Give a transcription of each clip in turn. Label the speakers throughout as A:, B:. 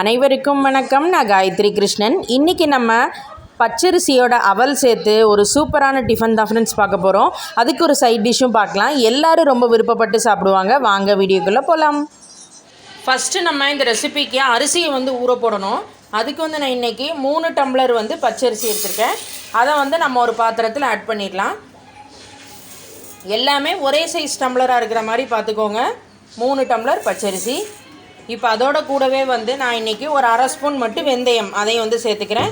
A: அனைவருக்கும் வணக்கம். நான் காயத்ரி கிருஷ்ணன். இன்றைக்கி நம்ம பச்சரிசியோட அவல் சேர்த்து ஒரு சூப்பரான டிஃபன் தான் ஃப்ரெண்ட்ஸ் பார்க்க போகிறோம் அதுக்கு ஒரு சைட் டிஷ்ஷும் பார்க்கலாம். எல்லோரும் ரொம்ப விருப்பப்பட்டு சாப்பிடுவாங்க. வாங்க வீடியோக்குள்ளே போகலாம் ஃபஸ்ட்டு நம்ம இந்த ரெசிபிக்கு அரிசியை வந்து ஊற போடணும். அதுக்கு வந்து நான் இன்றைக்கி மூணு டம்ளர் வந்து பச்சரிசி எடுத்திருக்கேன். அதை வந்து நம்ம ஒரு பாத்திரத்தில் ஆட் பண்ணிடலாம். எல்லாமே ஒரே சைஸ் டம்ளராக இருக்கிற மாதிரி பார்த்துக்கோங்க. மூணு டம்ளர் பச்சரிசி. இப்போ அதோட கூடவே வந்து நான் இன்றைக்கி ஒரு அரை ஸ்பூன் மட்டும் வெந்தயம் அதையும் வந்து சேர்த்துக்கிறேன்.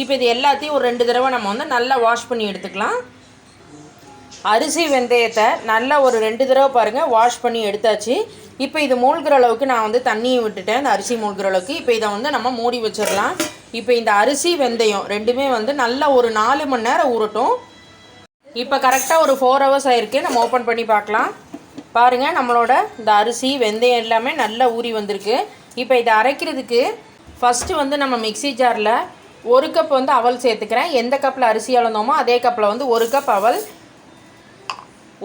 A: இப்போ இது எல்லாத்தையும் ஒரு ரெண்டு தடவை நம்ம வந்து நல்லா வாஷ் பண்ணி எடுத்துக்கலாம். அரிசி வெந்தயத்தை நல்லா ஒரு ரெண்டு தடவை பாருங்கள் வாஷ் பண்ணி எடுத்தாச்சு. இப்போ இது மூழ்கிற அளவுக்கு நான் வந்து தண்ணியை விட்டுட்டேன் இந்த அரிசி மூழ்கிற அளவுக்கு. இப்போ இதை வந்து நம்ம மூடி வச்சிடலாம். இப்போ இந்த அரிசி வெந்தயம் ரெண்டுமே வந்து நல்லா ஒரு நாலு மணி நேரம் ஊறட்டும். இப்போ கரெக்டாக ஒரு ஃபோர் ஹவர்ஸ் ஆயிருக்கு. நம்ம ஓப்பன் பண்ணி பார்க்கலாம். பாருங்கள் நம்மளோட இந்த அரிசி வெந்தயம் எல்லாமே நல்லா ஊறி வந்திருக்கு. இப்போ இதை அரைக்கிறதுக்கு ஃபஸ்ட்டு வந்து நம்ம மிக்ஸி ஜாரில் ஒரு கப் வந்து அவல் சேர்த்துக்கிறேன். எந்த கப்பில் அரிசி அளந்தோமோ அதே கப்பில் வந்து ஒரு கப் அவல்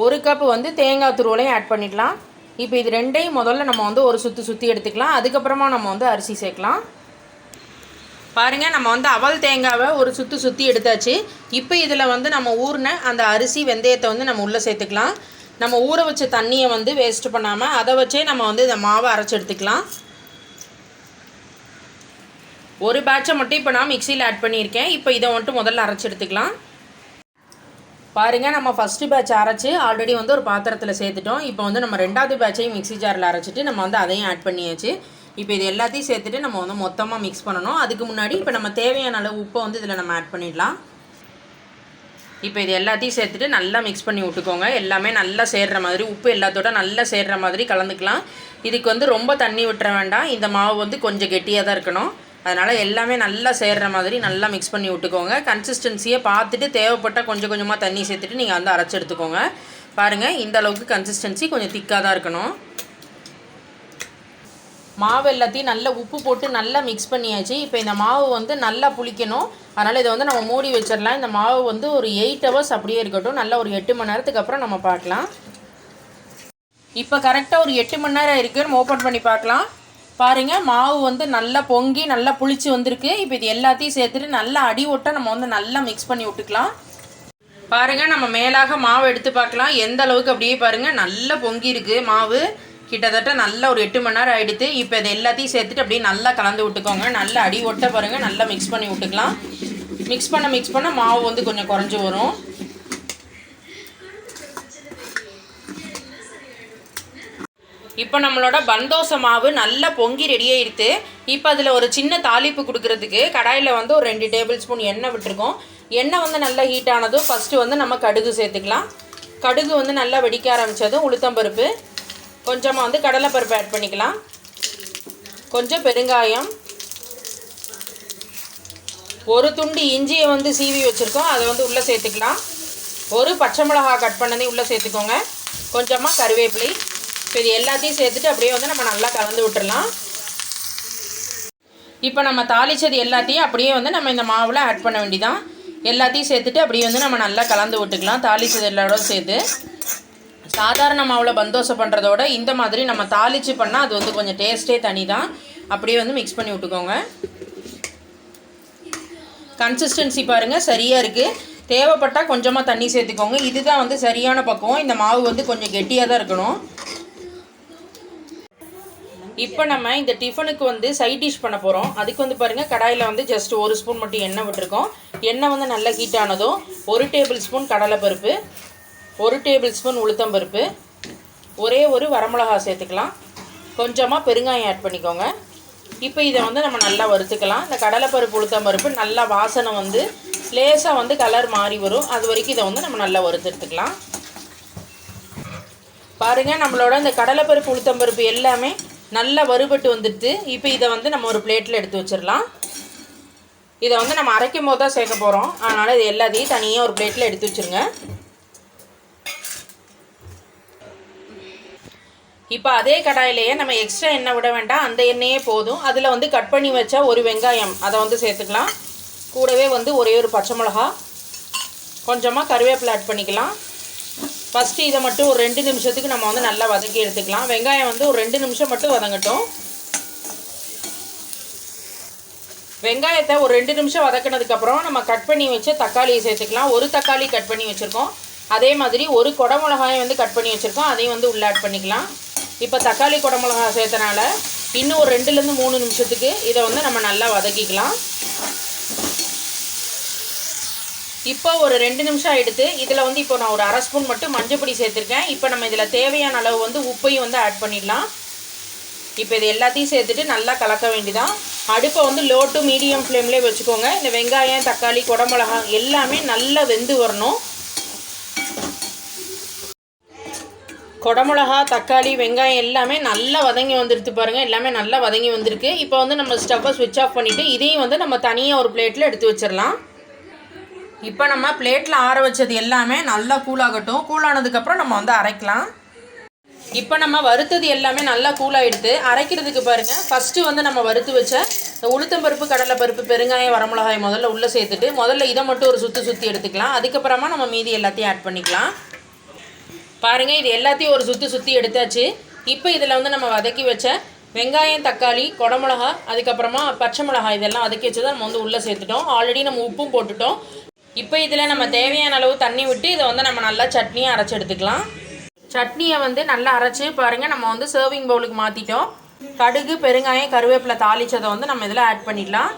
A: ஒரு கப் வந்து தேங்காய் துருவலையும் ஆட் பண்ணிடலாம் இப்போ இது ரெண்டையும் முதல்ல நம்ம வந்து ஒரு சுற்றி சுற்றி எடுத்துக்கலாம். அதுக்கப்புறமா நம்ம வந்து அரிசி சேர்க்கலாம். பாருங்கள் நம்ம வந்து அவல் தேங்காவை ஒரு சுற்றி சுற்றி எடுத்தாச்சு. இப்போ இதில் வந்து நம்ம ஊறின அந்த அரிசி வெந்தயத்தை வந்து நம்ம உள்ளே சேர்த்துக்கலாம். நம்ம ஊற வச்ச தண்ணியை வந்து வேஸ்ட் பண்ணாமல் அதை வச்சே நம்ம வந்து இந்த மாவை அரைச்சி எடுத்துக்கலாம். ஒரு பேட்சை மட்டும் இப்போ நான் மிக்சியில் ஆட் பண்ணியிருக்கேன். இப்போ இதை மட்டும் முதல்ல அரைச்சி எடுத்துக்கலாம். பாருங்கள் நம்ம ஃபஸ்ட்டு பேட்ச் அரைச்சி ஆல்ரெடி வந்து ஒரு பாத்திரத்தில் சேர்த்துட்டோம். இப்போ வந்து நம்ம ரெண்டாவது பேட்சையும் மிக்ஸி ஜாரில் அரைச்சிட்டு நம்ம வந்து அதையும் ஆட் பண்ணியாச்சு. இப்போ இது எல்லாத்தையும் சேர்த்துட்டு நம்ம வந்து மொத்தமாக மிக்ஸ் பண்ணணும். அதுக்கு முன்னாடி இப்போ நம்ம தேவையான அளவு உப்பை வந்து இதில் நம்ம ஆட் பண்ணிடலாம். இப்போ இது எல்லாத்தையும் சேர்த்துட்டு நல்லா மிக்ஸ் பண்ணி விட்டுக்கோங்க. எல்லாமே நல்லா சேர்கிற மாதிரி உப்பு எல்லாத்தோட நல்லா சேர்கிற மாதிரி கலந்துக்கலாம். இதுக்கு வந்து ரொம்ப தண்ணி விட்டுற வேண்டாம். இந்த மாவு வந்து கொஞ்சம் கெட்டியாக தான் இருக்கணும். அதனால் எல்லாமே நல்லா சேர்கிற மாதிரி நல்லா மிக்ஸ் பண்ணி விட்டுக்கோங்க. கன்சிஸ்டன்சியை பார்த்துட்டு தேவைப்பட்டால் கொஞ்சம் கொஞ்சமாக தண்ணி சேர்த்துட்டு நீங்கள் வந்து அரைச்சி எடுத்துக்கோங்க. பாருங்கள் இந்த அளவுக்கு கன்சிஸ்டன்சி கொஞ்சம் திக்காக தான் இருக்கணும். மாவு எல்லாத்தையும் நல்லா உப்பு போட்டு நல்லா மிக்ஸ் பண்ணியாச்சு. இப்போ இந்த மாவு வந்து நல்லா புளிக்கணும். அதனால் இதை வந்து நம்ம மூடி வச்சிடலாம். இந்த மாவு வந்து ஒரு எயிட் ஹவர்ஸ் அப்படியே இருக்கட்டும். நல்லா ஒரு எட்டு மணி நேரத்துக்கு அப்புறம் நம்ம பார்க்கலாம். இப்போ கரெக்டாக ஒரு எட்டு மணி நேரம் இருக்குது நம்ம ஓப்பன் பண்ணி பார்க்கலாம். பாருங்கள் மாவு வந்து நல்லா பொங்கி நல்லா புளிச்சு வந்திருக்கு. இப்போ இது எல்லாத்தையும் சேர்த்துட்டு நல்லா அடி ஒட்ட நம்ம வந்து நல்லா மிக்ஸ் பண்ணி விட்டுக்கலாம். பாருங்கள் நம்ம மேலாக மாவு எடுத்து பார்க்கலாம். எந்த அளவுக்கு அப்படியே பாருங்கள் நல்லா பொங்கி இருக்குது மாவு. கிட்டத்தட்ட நல்லா ஒரு எட்டு மணி நேரம் ஆகிடுது இப்போ இதை எல்லாத்தையும் சேர்த்துட்டு அப்படியே நல்லா கலந்து விட்டுக்கோங்க. நல்லா அடி ஒட்ட பாருங்கள் நல்லா மிக்ஸ் பண்ணி விட்டுக்கலாம். மிக்ஸ் பண்ண மிக்ஸ் பண்ண மாவு வந்து கொஞ்சம் குறைஞ்சி வரும். இப்போ நம்மளோட பந்தோசை மாவு நல்லா பொங்கி ரெடியாகிடுது இப்போ அதில் ஒரு சின்ன தாளிப்பு கொடுக்கறதுக்கு கடாயில் வந்து ஒரு ரெண்டு டேபிள் ஸ்பூன் எண்ணெய் விட்டுருக்கோம். எண்ணெய் வந்து நல்லா ஹீட் ஆனதும் ஃபஸ்ட்டு வந்து நம்ம கடுகு சேர்த்துக்கலாம். கடுகு வந்து நல்லா வெடிக்க ஆரம்பித்ததும் உளுத்தம்பருப்பு கொஞ்சமாக வந்து கடலைப்பருப்பு ஆட் பண்ணிக்கலாம். கொஞ்சம் பெருங்காயம். ஒரு துண்டு இஞ்சியை வந்து சீவி வச்சுருக்கோம். அதை வந்து உள்ளே சேர்த்துக்கலாம். ஒரு பச்சை மிளகா கட் பண்ணதையும் உள்ளே சேர்த்துக்கோங்க. கொஞ்சமாக கருவேப்பிலை. இப்போ இது எல்லாத்தையும் சேர்த்துட்டு அப்படியே வந்து நம்ம நல்லா கலந்து விட்டுடலாம் இப்போ நம்ம தாளிச்சது எல்லாத்தையும் அப்படியே வந்து நம்ம இந்த மாவில் ஆட் பண்ண வேண்டிதான். எல்லாத்தையும் சேர்த்துட்டு அப்படியே வந்து நம்ம நல்லா கலந்து விட்டுக்கலாம். தாளித்தது எல்லாரோட சேர்த்து. சாதாரண மாவில் பந்தோசை பண்ணுறதோட இந்த மாதிரி நம்ம தாளித்து பண்ணால் அது வந்து கொஞ்சம் டேஸ்ட்டே தனி தான் அப்படியே வந்து மிக்ஸ் பண்ணி விட்டுக்கோங்க. கன்சிஸ்டன்சி பாருங்கள் சரியாக இருக்குது தேவைப்பட்டால் கொஞ்சமாக தண்ணி சேர்த்துக்கோங்க. இதுதான் வந்து சரியான பக்குவம். இந்த மாவு வந்து கொஞ்சம் கெட்டியாக தான் இருக்கணும். இப்போ நம்ம இந்த டிஃபனுக்கு வந்து சைட் டிஷ் பண்ண போகிறோம் அதுக்கு வந்து பாருங்கள் கடாயில் வந்து ஜஸ்ட் ஒரு ஸ்பூன் மட்டும் எண்ணெய் விட்டுருக்கோம். எண்ணெய் வந்து நல்லா ஹீட் ஆனதும் ஒரு டேபிள் ஸ்பூன் கடலைப்பருப்பு. ஒரு டேபிள் ஸ்பூன் உளுத்தம்பருப்பு ஒரே ஒரு வரமிளகா சேர்த்துக்கலாம். கொஞ்சமாக பெருங்காயம் ஆட் பண்ணிக்கோங்க. இப்போ இதை வந்து நம்ம நல்லா வறுத்துக்கலாம். இந்த கடலைப்பருப்பு உளுத்தம்பருப்பு நல்லா வாசனை வந்து லேசாக வந்து கலர் மாறி வரும். அது வரைக்கும் இதை வந்து நம்ம நல்லா வறுத்தெடுத்துக்கலாம் பாருங்கள் நம்மளோட இந்த கடலைப்பருப்பு உளுத்தம்பருப்பு எல்லாமே நல்லா வறுபட்டு வந்துடுது இப்போ இதை வந்து நம்ம ஒரு பிளேட்டில் எடுத்து வச்சிடலாம். இதை வந்து நம்ம அரைக்கும் போது தான் சேர்க்க போகிறோம் அதனால் இது எல்லாத்தையும் தனியாக ஒரு பிளேட்டில் எடுத்து வச்சுருங்க. இப்போ அதே கடாயிலேயே நம்ம எக்ஸ்ட்ரா எண்ணெய் விட வேண்டாம். அந்த எண்ணெயே போதும். அதில் வந்து கட் பண்ணி வச்சா ஒரு வெங்காயம் அதை வந்து சேர்த்துக்கலாம். கூடவே வந்து ஒரே ஒரு பச்சை மிளகா. கொஞ்சமாக கருவேப்பிலை ஆட் பண்ணிக்கலாம். ஃபஸ்ட்டு இதை மட்டும் ஒரு ரெண்டு நிமிஷத்துக்கு நம்ம வந்து நல்லா வதக்கி எடுத்துக்கலாம். வெங்காயம் வந்து ஒரு ரெண்டு நிமிஷம் மட்டும் வதங்கட்டும். வெங்காயத்தை ஒரு ரெண்டு நிமிஷம் வதக்கினதுக்கப்புறம் நம்ம கட் பண்ணி வச்சு தக்காளியை சேர்த்துக்கலாம். ஒரு தக்காளி கட் பண்ணி வச்சுருக்கோம். அதே மாதிரி ஒரு குடமிளகாயை வந்து கட் பண்ணி வச்சுருக்கோம். அதையும் வந்து உள்ளே ஆட் பண்ணிக்கலாம். இப்போ தக்காளி குடமிளகா சேர்த்தனால இன்னும் ஒரு ரெண்டுலேருந்து மூணு நிமிஷத்துக்கு இதை வந்து நம்ம நல்லா வதக்கிக்கலாம். இப்போ ஒரு ரெண்டு நிமிஷம் ஆகிடுது இதில் வந்து இப்போ நான் ஒரு அரை ஸ்பூன் மட்டும் மஞ்சப்பொடி சேர்த்துருக்கேன். இப்போ நம்ம இதில் தேவையான அளவு வந்து உப்பையும் வந்து ஆட் பண்ணிடலாம். இப்போ இது எல்லாத்தையும் சேர்த்துட்டு நல்லா கலக்க வேண்டிதான். அடுப்பை வந்து லோ டு மீடியம் ஃப்ளேம்லேயே வச்சுக்கோங்க. இந்த வெங்காயம் தக்காளி குடமிளகா எல்லாமே நல்லா வெந்து வரணும். குடமிளகா தக்காளி வெங்காயம் எல்லாமே நல்லா வதங்கி வந்துடுது பாருங்கள் எல்லாமே நல்லா வதங்கி வந்திருக்கு. இப்போ வந்து நம்ம ஸ்டவ்வை ஸ்விட்ச் ஆஃப் பண்ணிவிட்டு இதையும் வந்து நம்ம தனியாக ஒரு பிளேட்டில் எடுத்து வச்சிடலாம். இப்போ நம்ம பிளேட்டில் ஆற வச்சது எல்லாமே நல்லா கூலாகட்டும் கூலானதுக்கப்புறம் நம்ம வந்து அரைக்கலாம். இப்போ நம்ம வறுத்தது எல்லாமே நல்லா கூலாகிடுது அரைக்கிறதுக்கு பாருங்கள் ஃபஸ்ட்டு வந்து நம்ம வறுத்து வச்ச இந்த உளுத்தம்பருப்பு கடலைப்பருப்பு பெருங்காயம் வரமிளகாய் முதல்ல உள்ளே சேர்த்துட்டு முதல்ல இதை மட்டும் ஒரு சுற்றி சுற்றி எடுத்துக்கலாம். அதுக்கப்புறமா நம்ம மீதி எல்லாத்தையும் ஆட் பண்ணிக்கலாம். பாருங்கள் இது எல்லாத்தையும் ஒரு சுற்றி சுற்றி எடுத்தாச்சு. இப்போ இதில் வந்து நம்ம வதக்கி வச்ச வெங்காயம் தக்காளி குடமிளகா அதுக்கப்புறமா பச்சை மிளகாய் இதெல்லாம் வதக்கி வச்சதை நம்ம வந்து உள்ளே சேர்த்துட்டோம். ஆல்ரெடி நம்ம உப்பும் போட்டுட்டோம். இப்போ இதில் நம்ம தேவையான அளவு தண்ணி விட்டு இதை வந்து நம்ம நல்லா சட்னியாக அரைச்சி எடுத்துக்கலாம். சட்னியை வந்து நல்லா அரைச்சி பாருங்கள் நம்ம வந்து சர்விங் பவுலுக்கு மாற்றிட்டோம் கடுகு பெருங்காயம் கருவேப்பிலை தாளிச்சதை வந்து நம்ம இதில் ஆட் பண்ணிடலாம்.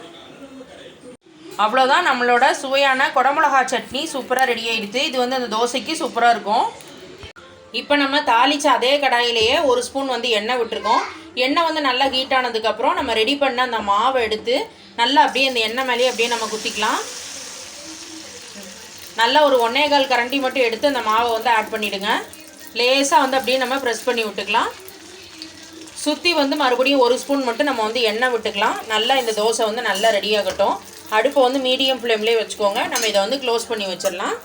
A: அவ்வளோதான் நம்மளோட சுவையான குடமிளகா சட்னி சூப்பராக ரெடி ஆகிடுது இது வந்து அந்த தோசைக்கு சூப்பராக இருக்கும். இப்போ நம்ம தாளிச்ச அதே கடாயிலேயே ஒரு ஸ்பூன் வந்து எண்ணெய் விட்டுருக்கோம். எண்ணெய் வந்து நல்லா ஹீட் ஆனதுக்கப்புறம் நம்ம ரெடி பண்ண அந்த மாவை எடுத்து நல்லா அப்படியே அந்த எண்ணெய் மேலேயே அப்படியே நம்ம குத்திக்கலாம். நல்லா ஒரு ஒன்னே கால் கரண்டி மட்டும் எடுத்து அந்த மாவை வந்து ஆட் பண்ணிவிடுங்க லேசாக வந்து அப்படியே நம்ம ப்ரெஸ் பண்ணி விட்டுக்கலாம். சுற்றி வந்து மறுபடியும் ஒரு ஸ்பூன் மட்டும் நம்ம வந்து எண்ணெய் விட்டுக்கலாம். நல்லா இந்த தோசை வந்து நல்லா ரெடி ஆகட்டும். அடுப்பை வந்து மீடியம் ஃப்ளேம்லேயே வச்சுக்கோங்க. நம்ம இதை வந்து க்ளோஸ் பண்ணி வச்சிடலாம்.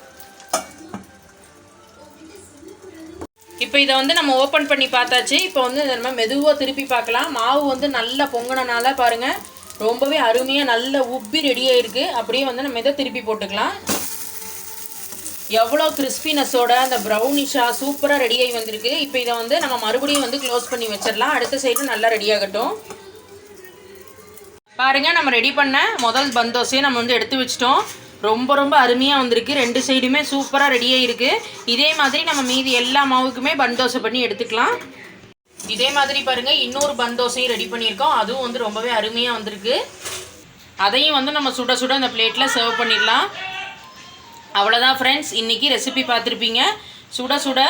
A: இப்போ இதை வந்து நம்ம ஓப்பன் பண்ணி பார்த்தாச்சு. இப்போ வந்து நம்ம மெதுவாக திருப்பி பார்க்கலாம். மாவு வந்து நல்லா பொங்கினனால பாருங்கள் ரொம்பவே அருமையாக நல்ல உப்பி ரெடி ஆகிருக்கு அப்படியே வந்து நம்ம இதை திருப்பி போட்டுக்கலாம். எவ்வளோ கிறிஸ்பினஸோட அந்த ப்ரௌனிஷாக சூப்பராக ரெடியாகி வந்திருக்கு. இப்போ இதை வந்து நம்ம மறுபடியும் வந்து க்ளோஸ் பண்ணி வச்சிடலாம். அடுத்த சைடு நல்லா ரெடி ஆகட்டும். பாருங்கள் நம்ம ரெடி பண்ண முதல் பந்தோசையை நம்ம வந்து எடுத்து வச்சிட்டோம். ரொம்ப ரொம்ப அருமையாக வந்திருக்கு. ரெண்டு சைடுமே சூப்பராக ரெடியாக இருக்குது இதே மாதிரி நம்ம மீதி எல்லா மாவுக்குமே பந்தோசை பண்ணி எடுத்துக்கலாம். இதே மாதிரி பாருங்கள் இன்னொரு பந்தோசையும் ரெடி பண்ணியிருக்கோம். அதுவும் வந்து ரொம்பவே அருமையாக வந்திருக்கு. அதையும் வந்து நம்ம சுட சுட அந்த பிளேட்டில் சர்வ் பண்ணிடலாம். அவ்வளோதான் ஃப்ரெண்ட்ஸ் இன்றைக்கி ரெசிபி பார்த்துருப்பீங்க. சுட சுட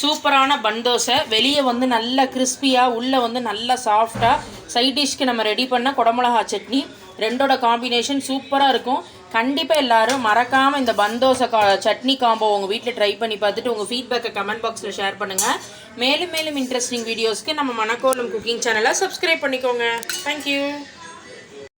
A: சூப்பரான பன் தோசை. வெளியே வந்து நல்லா கிறிஸ்பியாக உள்ளே வந்து நல்லா சாஃப்டாக சைட் டிஷ்க்கு நம்ம ரெடி பண்ண குடமிளகா சட்னி. ரெண்டோட காம்பினேஷன் சூப்பராக இருக்கும். கண்டிப்பாக எல்லாரும் மறக்காமல் இந்த பந்தோசை கா சட்னி காம்போ உங்கள் வீட்டில் ட்ரை பண்ணி பார்த்துட்டு உங்கள் ஃபீட்பேக்கை கமெண்ட் பாக்ஸில் ஷேர் பண்ணுங்கள் மேலும் மேலும் இன்ட்ரெஸ்டிங் வீடியோஸ்க்கு நம்ம மணக்கோலம் குக்கிங் சேனலை சப்ஸ்கிரைப் பண்ணிக்கோங்க. Thank you